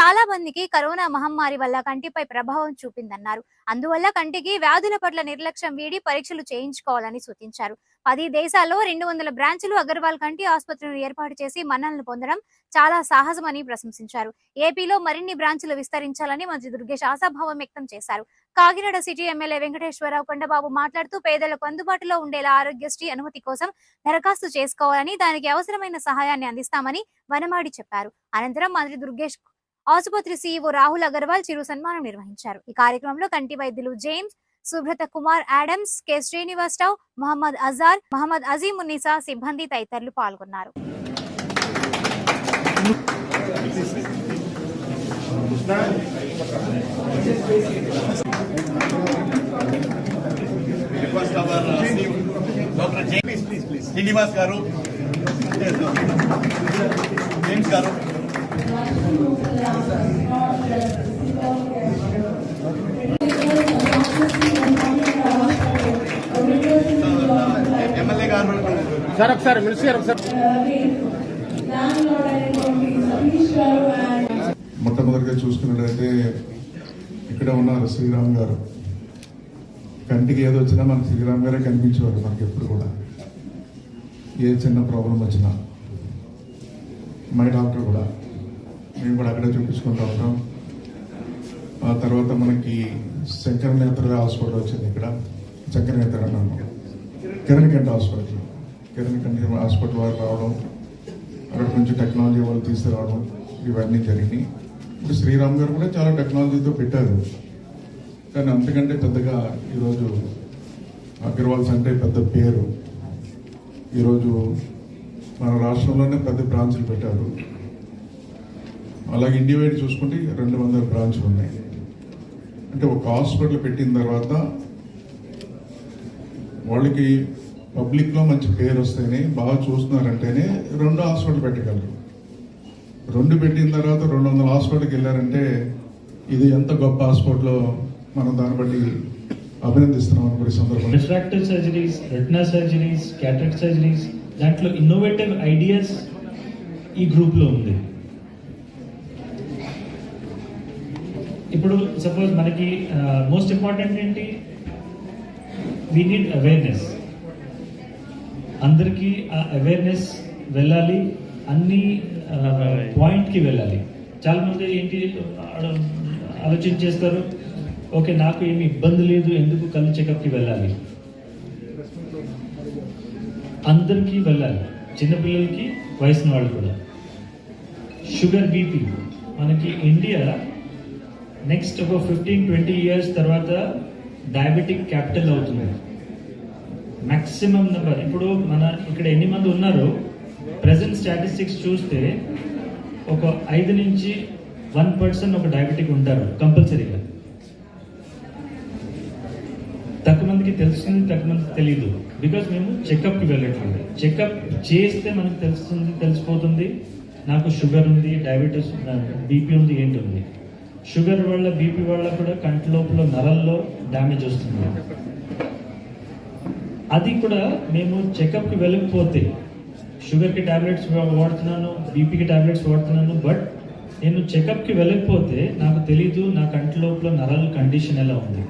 చాలా మందికి కరోనా మహమ్మారి వల్ల కంటిపై ప్రభావం చూపిందన్నారు. అందువల్ల కంటికి వ్యాధుల పట్ల నిర్లక్ష్యం వీడి పరీక్షలు చేయించుకోవాలని సూచించారు. పది దేశాల్లో రెండు వందల బ్రాంచులు అగర్వాల్ కంటి ఆసుపత్రిని ఏర్పాటు చేసి మన్నలను పొందడం చాలా సాహసమని ప్రశంసించారు. ఏపీలో మరిన్ని బ్రాంచ్లు విస్తరించాలని మంత్రి దుర్గేష్ ఆశాభావం వ్యక్తం చేశారు. కాకినాడ సిటీ ఎమ్మెల్యే వెంకటేశ్వరరావు కొండబాబు మాట్లాడుతూ పేదలకు అందుబాటులో ఉండేలా ఆరోగ్యశ్రీ అనుమతి కోసం దరఖాస్తు చేసుకోవాలని దానికి అవసరమైన సహాయాన్ని అందిస్తామని వనమాడి చెప్పారు. అనంతరం మంత్రి దుర్గేష్ ఆసుపత్రి సీఈఓ రాహుల్ అగర్వాల్ చిరు సన్మానం నిర్వహించారు. ఈ కార్యక్రమంలో కంటి వైద్యులు James Subrata Kumar Adams K. Srinivasarao Mohammed Azhar Mohammed Azeemunnisa సిబ్బంది తదితరులు పాల్గొన్నారు. డాక్టర్ శ్రీనివాస్ గారు జేమ్స్ గారు సార్ ఒకసారి మినిస్టర్ ఒకసారి. మొట్టమొదటిగా చూసుకున్నట్లయితే ఇక్కడ ఉన్నారు శ్రీరామ్ గారు. కంటికి ఏదో వచ్చినా మనకి శ్రీరామ్ గారే కనిపించేవారు మనకి ఎప్పుడు కూడా. ఏ చిన్న ప్రాబ్లం వచ్చినా. మై డాక్టర్ కూడా. మేము కూడా అక్కడే చూపించుకుంటూ ఉంటాం ఆ తర్వాత మనకి శంకర నేత్ర హాస్పిటల్ వచ్చింది ఇక్కడ. శంకర నేత్ర అన్నాను కిరణ్ కంటి హాస్పిటల్ కిరణ్ కంటి హాస్పిటల్ వారు రావడం అక్కడ నుంచి టెక్నాలజీ వాళ్ళు తీసుకురావడం ఇవన్నీ జరిగినాయి. ఇప్పుడు శ్రీరామ్ గారు కూడా చాలా టెక్నాలజీతో పెట్టారు. కానీ అంతకంటే పెద్దగా ఈరోజు అగర్వాల్స్ అంటే పెద్ద పేరు. ఈరోజు మన రాష్ట్రంలోనే పెద్ద బ్రాంచ్లు పెట్టారు. అలాగే ఇండివైడ్ చూసుకుంటే రెండు వందల బ్రాంచ్లు ఉన్నాయి. అంటే ఒక హాస్పిటల్ పెట్టిన తర్వాత వాళ్ళకి పబ్లిక్లో మంచి పేరు వస్తేనే బాగా చూస్తున్నారంటేనే రెండు హాస్పిటల్ పెట్టగలరు. రెండు పెట్టిన తర్వాత రెండు వందల హాస్పిటల్కి వెళ్ళారంటే ఇది ఎంత గొప్ప హాస్పిటల్ మనం దాన్ని బట్టి అభినందిస్తున్నాం అనుకునే సందర్భం refractive surgeries retina surgeries cataract surgeries దాంట్లో ఇన్నోవేటివ్ ఐడియాస్ ఈ గ్రూప్లో ఉంది. ఇప్పుడు సపోజ్ మనకి మోస్ట్ ఇంపార్టెంట్ ఏంటి? వీ నీడ్ అవేర్నెస్ అందరికీ ఆ అవేర్నెస్ వెళ్ళాలి అన్ని పాయింట్కి వెళ్ళాలి. చాలా మంది ఏంటి ఆడ- ఆలోచించేస్తారు ఓకే నాకు ఏమి ఇబ్బంది లేదు ఎందుకు కళ్ళు చెకప్కి వెళ్ళాలి? అందరికీ వెళ్ళాలి. చిన్నపిల్లలకి వయసున వాళ్ళు కూడా. షుగర్ బీపీ మనకి ఇండియా నెక్స్ట్ ఒక ఫిఫ్టీన్ ట్వంటీ ఇయర్స్ తర్వాత డయాబెటిక్ క్యాపిటల్ అవుతుంది. మ్యాక్సిమం నెంబర్ ఇప్పుడు మన ఇక్కడ ఎన్ని మంది ఉన్నారో? ప్రజెంట్ స్టాటిస్టిక్స్ చూస్తే ఒక ఐదు నుంచి వన్ పర్సెంట్ ఒక డయాబెటిక్ ఉంటారు కంపల్సరీగా. తక్కువ మందికి తెలుస్తుంది తక్కువ మందికి తెలియదు బికాజ్ మేము చెకప్కి వెళ్ళట్లేదు చెకప్ చేస్తే మనకు తెలుస్తుంది తెలిసిపోతుంది. నాకు షుగర్ ఉంది డయాబెటీస్ బీపీ ఉంది ఏంటి ఉంది. షుగర్ వల్ల బీపీ వల్ల కూడా కంటి లోపల నరల్లో డ్యామేజ్ వస్తుంది. అది కూడా మేము చెకప్కి వెళ్ళకపోతే షుగర్కి టాబ్లెట్స్ వాడుతున్నాను బీపీకి టాబ్లెట్స్ వాడుతున్నాను బట్ నేను చెకప్కి వెళ్ళకపోతే నాకు తెలీదు నా కంటి లోపల నరల్ కండిషన్ ఎలా ఉంది.